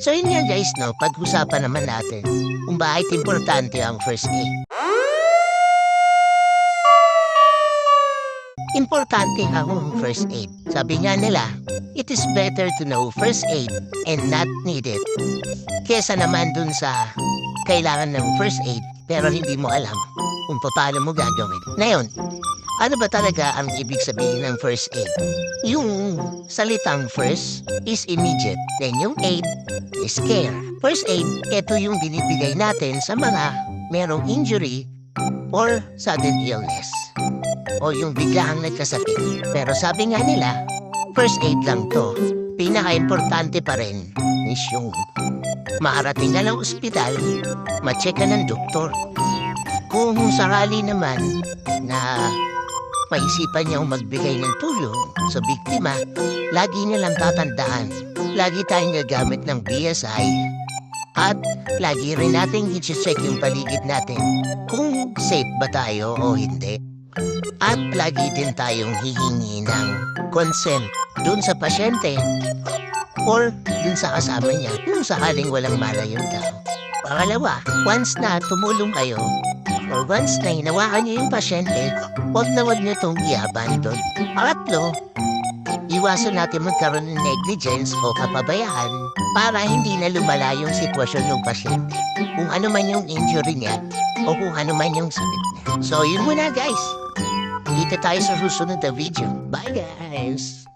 So yun nga guys, no, pag-usapan naman natin kung bakit importante ang first aid. Importante ang first aid. Sabi nga nila, it is better to know first aid and not need it. Kesa naman dun sa kailangan ng first aid pero hindi mo alam kung paano mo gagawin. Ngayon, ano ba talaga ang ibig sabihin ng first aid? Yung salitang first is immediate, then yung aid is care. First aid, ito yung binibigay natin sa mga merong injury or sudden illness o yung biglaang nagkasakit. Pero sabi nga nila, first aid lang to. Pinaka-importante pa rin is yung makarating ka ng ospital, ma-check ka ng doktor. Kung sakali naman na maisipan niyang magbigay ng tulong sa biktima, lagi nilang tatandaan. Lagi tayong gagamit ng BSI at lagi rin nating i-check yung paligid natin kung safe ba tayo o hindi. At lagi din tayong hihingi ng consent dun sa pasyente or dun sa kasama niya kung sakaling walang mala yung tao. Pangalawa, once na tumulong kayo or once na hinawakan niyo yung pasyente, huwag na huwag niyo itong i-abandon. Pangatlo, iwasan natin magkaroon ng negligence o kapabayaan para hindi na lumala yung sitwasyon ng pasyente. Kung ano man yung injury niya o kung ano man yung sakit niya. So, yun muna guys. Dito tayo sa susunod na video. Bye guys!